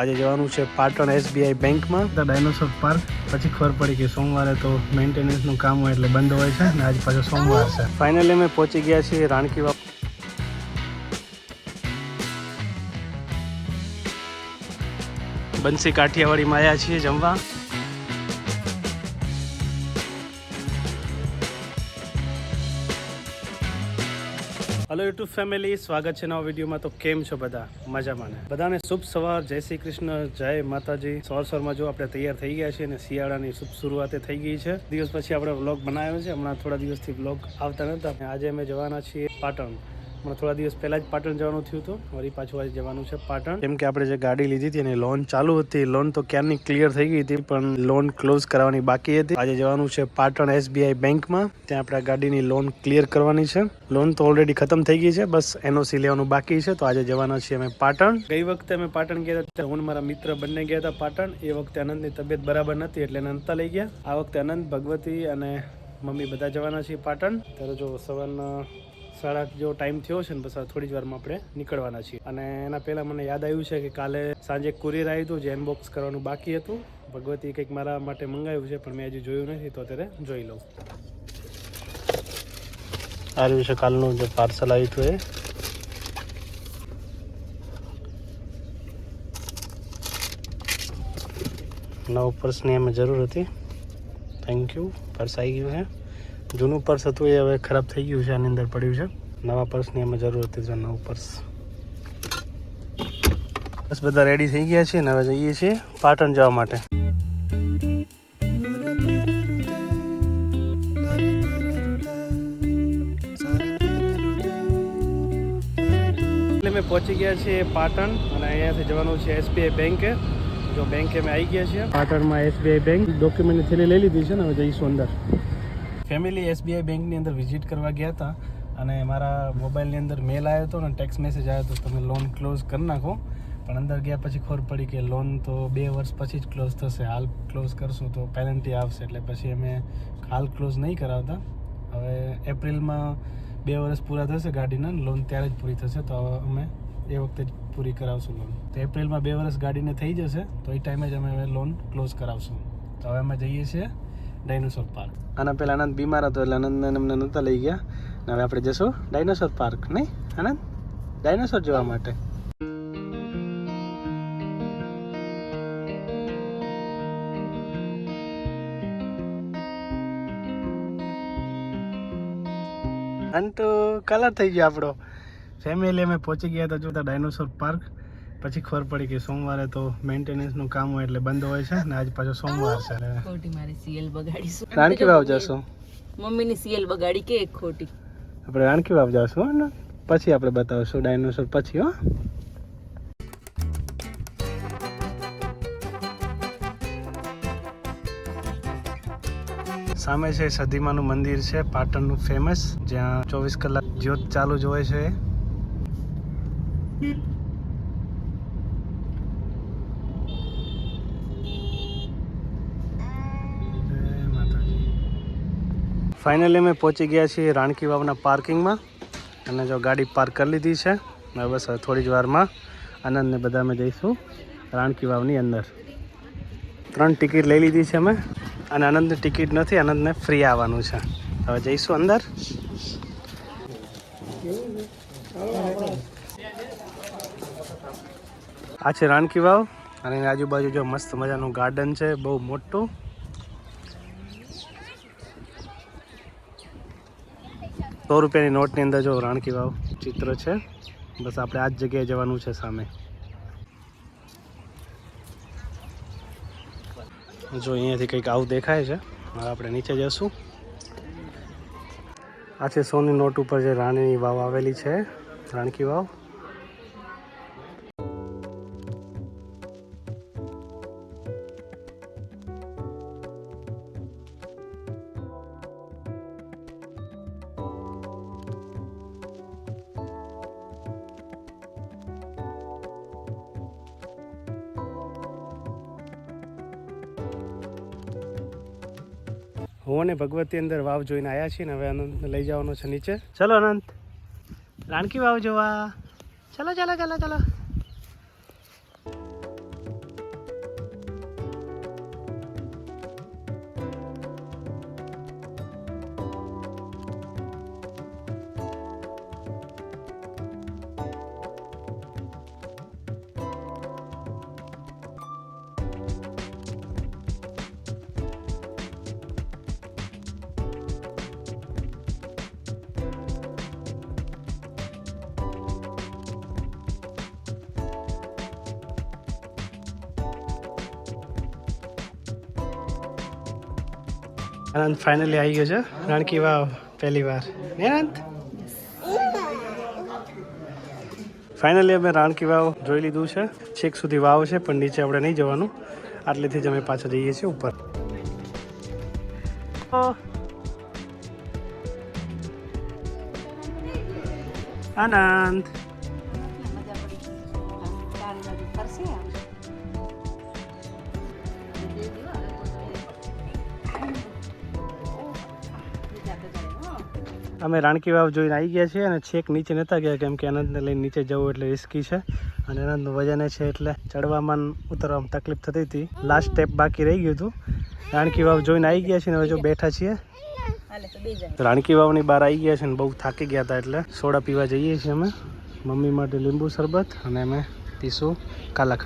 આજે જવાનું છે પાટણ એસબીઆઈ બેંકમાં. ડાયનોસોર પાર્ક પછી ખબર પડી કે સોમવારે તો મેન્ટેનન્સનું કામ હોય એટલે બંધ હોય છે અને આજ પાછો સોમવાર છે. ફાઇનલી અમે પહોંચી ગયા છીએ રાણકી વાવ બંસી કાઠિયાવાડીમાં આવ્યા છીએ જમવા. હલો યુટ્યુબ ફેમિલી સ્વાગત છે નવા વિડીયોમાં. તો કેમ છો બધા? મજામાં ને? બધાને શુભ સવાર. જય શ્રી કૃષ્ણ, જય માતાજી. સવાર સવારમાં જો આપણે તૈયાર થઈ ગયા છીએ અને શિયાળાની શુભ શરૂઆતે થઈ ગઈ છે. દિવસ પછી આપણે વ્લોગ બનાવ્યો છે. હમણાં થોડા દિવસથી વ્લોગ આવતા નહોતા આજે અમે જવાના છીએ પાટણ. હમણાં થોડા દિવસ પહેલા જ પાટણ જવાનું થયું હતું. વળી પાછું આજે જવાનું છે પાટણ. કેમ કે આપણે જે ગાડી લીધી હતી એની લોન ચાલુ હતી લોન તો ક્યારની ક્લિયર થઈ ગઈ હતી પણ લોન ક્લોઝ કરવાની બાકી હતી. આજે જવાનું છે પાટણ એસબીઆઈ બેંકમાં. ત્યાં આપણે ગાડીની લોન ક્લિયર કરવાની છે. લોન તો ઓલરેડી ખતમ થઈ ગઈ છે બસ એનઓસી લેવાનું બાકી છે. તો આજે જવાના છીએ અમે પાટણ. ગઈ વખતે અમે પાટણ ગયા હતા હું મારા મિત્ર બંને ગયા હતા પાટણ. એ વખતે અનંતની તબિયત બરાબર નથી એટલે એને લઈ ગયા. આ વખતે અનંત ભગવતી અને મમ્મી બધા જવાના છીએ પાટણ. ત્યારે જો સવારના સાડા આઠ જેવો ટાઈમ થયો છે ને બસ થોડી જ વારમાં આપણે નીકળવાના છીએ. અને એના પહેલાં મને યાદ આવ્યું છે કે કાલે સાંજે કુરિયર આવ્યું હતું જે અનબોક્સ કરવાનું બાકી હતું. ભગવતી કંઈક મારા માટે મંગાવ્યું છે, પણ મેં હજી જોયું નથી, તો અત્યારે જોઈ લઉં. આવ્યું છે કાલનું જે પાર્સલ આવ્યું હતું એ. નવ પર્સની એમાં જરૂર હતી. થેન્ક યુ પર્સ આવી ગયું છે જૂનું પર્સ હતું એ હવે ખરાબ થઈ ગયું છે, આની અંદર પડ્યું છે. નવા પર્સની અમે જરૂર હતી જો નવું પર્સ. બસ બધા રેડી થઈ ગયા છે ને હવે જઈએ છીએ પાટણ જવા માટે. એટલે મેં પહોંચી ગયા છીએ પાટણ અને અહીંયાથી જવાનું છે એસબીઆઈ બેંકે જો બેંકે અમે આવી ગયા છીએ. પાટણમાં એસબીઆઈ બેંક ડોક્યુમેન્ટની થેલી લઈ લીધી છે ને હવે જઈશું અંદર. ફેમિલી એસબીઆઈ બેંકની અંદર વિઝિટ કરવા ગયા હતા અને મારા મોબાઈલની અંદર મેલ આવ્યો હતો ને ટેક્સ મેસેજ આવ્યો હતો, તમે લોન ક્લોઝ કરી નાખો. પણ અંદર ગયા પછી ખબર પડી કે લોન તો બે વર્ષ પછી જ ક્લોઝ થશે, હાલ ક્લોઝ કરશું તો પેનલ્ટી આવશે. એટલે પછી અમે હાલ ક્લોઝ નહીં કરાવતા. હવે એપ્રિલમાં બે વર્ષ પૂરા થશે ગાડીના લોન ત્યારે જ પૂરી થશે, તો હવે અમે એ વખતે જ પૂરી કરાવશું લોન. તો એપ્રિલમાં બે વર્ષ ગાડીને થઈ જશે, તો એ ટાઈમે જ અમે લોન ક્લોઝ કરાવશું. તો હવે અમે જઈએ છીએ ડાયનોસોર પાર્ક આના પહેલા આનંદ બીમાર હતો એટલે આનંદને અમને નહોતા લઈ ગયા. હવે આપણે જશું ડાયનોસોર પાર્ક નહીં? આનંદ ડાયનોસોર જોવા માટે. અને તો કલર થઈ ગયો આપણો. ફેમિલી અમે પહોંચી ગયા હતા જોતા ડાયનોસોર પાર્ક પછી ખબર પડી કે સોમવારે તો મેન્ટેનન્સનું કામ હોય એટલે બંધ હોય છે ને આજ પાછો સોમવાર છે ખોટી મારી સીએલ બગાડીશું. રાણકી વાવ જશું? મમ્મીની સીએલ બગાડી કે એક ખોટી? આપણે રાણકી વાવ જશું હો ને? પછી આપણે બતાવશું ડાયનોસોર પછી હો. સામે છે સદીમાનું મંદિર છે પાટણનું ફેમસ જ્યાં ચોવીસ કલાક જ્યોત ચાલુ જ હોય છે. ફાઇનલી અમે પહોંચી ગયા છીએ રાણકી વાવના પાર્કિંગમાં. અને જો ગાડી પાર્ક કરી લીધી છે, હવે બસ થોડી જ વારમાં આનંદને બધા અમે જઈશું રાણકી વાવની અંદર. ત્રણ ટિકિટ લઈ લીધી છે અમે, અને આનંદની ટિકિટ નથી, આનંદને ફ્રી આવવાનું છે. હવે જઈશું અંદર. આ છે રાણકી વાવ, અને આજુબાજુ જો મસ્ત મજાનું ગાર્ડન છે, બહુ મોટું. સો રૂપિયાની નોટની અંદર જો રાણકી વાવ ચિત્ર છે. બસ આપણે આ જ જગ્યાએ જવાનું છે સામે. જો અહીંયાથી કંઈક આવું દેખાય છે. હવે આપણે નીચે જશું. આ છે સોની નોટ ઉપર જે રાણીની વાવ આવેલી છે, રાણકી વાવ. હું અને ભગવતી અંદર વાવ જોઈને આવ્યા છીએ ને હવે અનંત લઈ જવાનો છે નીચે. ચલો અનંત. રાણકી વાવ જોવા. ચલો ચલો ચલો ચલો. આનંદ ફાઇનલી આવી ગયો છે. રાણકી વાવ પહેલી વાર. ને ફાઇનલી અમે રાણકી, વાવ જોઈ લીધું છે. છેક સુધી વાવ છે, પણ નીચે આપણે નહીં જવાનું. આટલેથી જ અમે પાછા જઈએ છીએ ઉપર. આનંદ. અમે રાણકી વાવ જોઈને આવી ગયા છીએ અને છેક નીચે નહોતા ગયા કેમ કે આનંદને લઈને નીચે જવું એટલે રિસ્કી છે. અને આનંદનું વજન છે એટલે ચડવામાં ઉતરવામાં તકલીફ થતી હતી. લાસ્ટ સ્ટેપ બાકી રહી ગયું હતું. રાણકી વાવ જોઈને આવી ગયા છીએ હવે જો બેઠા છીએ. રાણકી વાવની બહાર આવી ગયા છે ને બહુ થાકી ગયા હતા એટલે સોડા પીવા જઈએ છીએ અમે. મમ્મી માટે લીંબુ શરબત અને અમે પીશું કાલા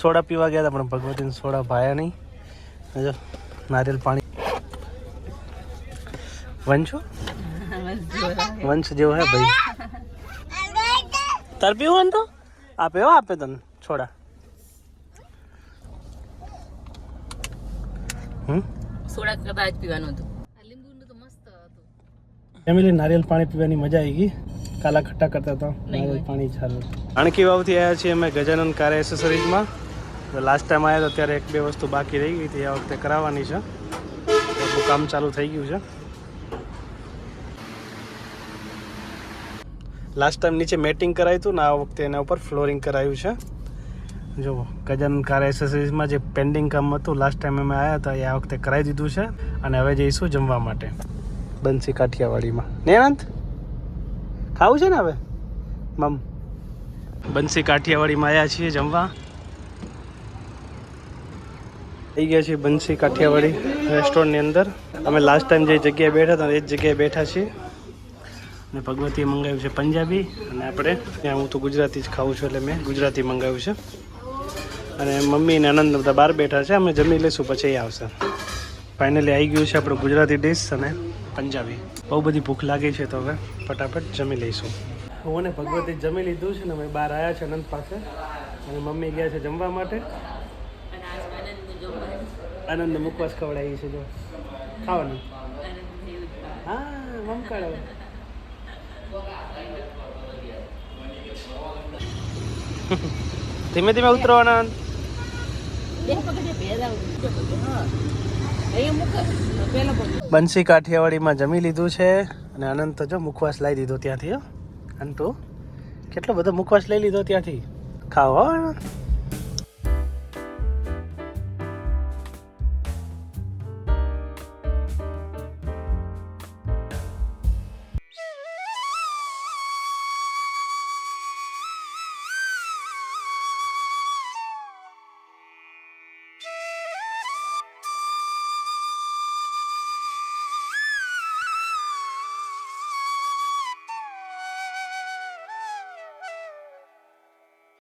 સોડા પીવા ગયા હતા પણ ભગવતીને સોડા ભાયા નહીં. જો નારિયેલ પાણી. વંશો વંશ જેવો હે ભાઈ. તાર પીવું હોય ને તો? આપે હો આપે તને છોડા સોડા કદાચ પીવાનું હતું. ફેમિલી નારિયેલ પાણી પીવાની મજા આવી ગઈ. કાલા ખટ્ટા કરતા હતા નારિયેલ પાણી સારું રાણકી વાવથી આવ્યા છીએ અમે ગજાનંદ કાર એસેસરીઝમાં લાસ્ટ ટાઈમ આવ્યા તો ત્યારે એક બે વસ્તુ બાકી રહી ગઈ હતી, આ વખતે કરાવવાની છે. બધું કામ ચાલુ થઈ ગયું છે. લાસ્ટ ટાઈમ નીચે મેટિંગ કરાવ્યું હતું ને આ વખતે એના ઉપર ફ્લોરિંગ કરાયું છે. જો ગજન કાર એસેસરીઝમાં જે પેન્ડિંગ કામ હતું લાસ્ટ ટાઈમ અમે આવ્યા હતા, એ આ વખતે કરાવી દીધું છે. અને હવે જઈશું જમવા માટે. બંસી કાઠિયાવાડીમાં. નેનંત ખાવું છે ને હવે? મમ. બંસી કાઠિયાવાડીમાં આવ્યા છીએ જમવા. થઈ ગયા છીએ બંસી કાઠિયાવાડી રેસ્ટોરન્ટની અંદર. અમે લાસ્ટ ટાઈમ જે જગ્યાએ બેઠા હતા એ જ જગ્યાએ બેઠા છીએ. અને ભગવતીએ મંગાવ્યું છે પંજાબી અને આપણે ત્યાં હું તો ગુજરાતી જ ખાઉં છું એટલે મેં ગુજરાતી મંગાવ્યું છે. અને મમ્મી અને આનંદ બધા બહાર બેઠા છે. અમે જમી લઈશું, પછી આવશે. ફાઇનલી આવી ગયું છે આપણું ગુજરાતી ડિશ અને પંજાબી. બહુ બધી ભૂખ લાગી છે તો હવે ફટાફટ જમી લઈશું. હું અને ભગવતી જમી લીધું છે ને અમે બહાર આવ્યા છે અનંત પાસે. અને મમ્મી ગયા છે જમવા માટે અને આજ આનંદનું જમવાનું આનંદ મુખવાસ ખવડાવી છે જો ખાવાનું. હા, મમકાળો ધીમે ધીમે ઉતરો આનંદ. બંસી કાઠિયાવાડીમાં જમી લીધું છે અને આનંદ તો જો મુખવાસ લઈ દીધો ત્યાંથી અંટુ કેટલો બધો મુખવાસ લઈ લીધો ત્યાંથી આનંદ.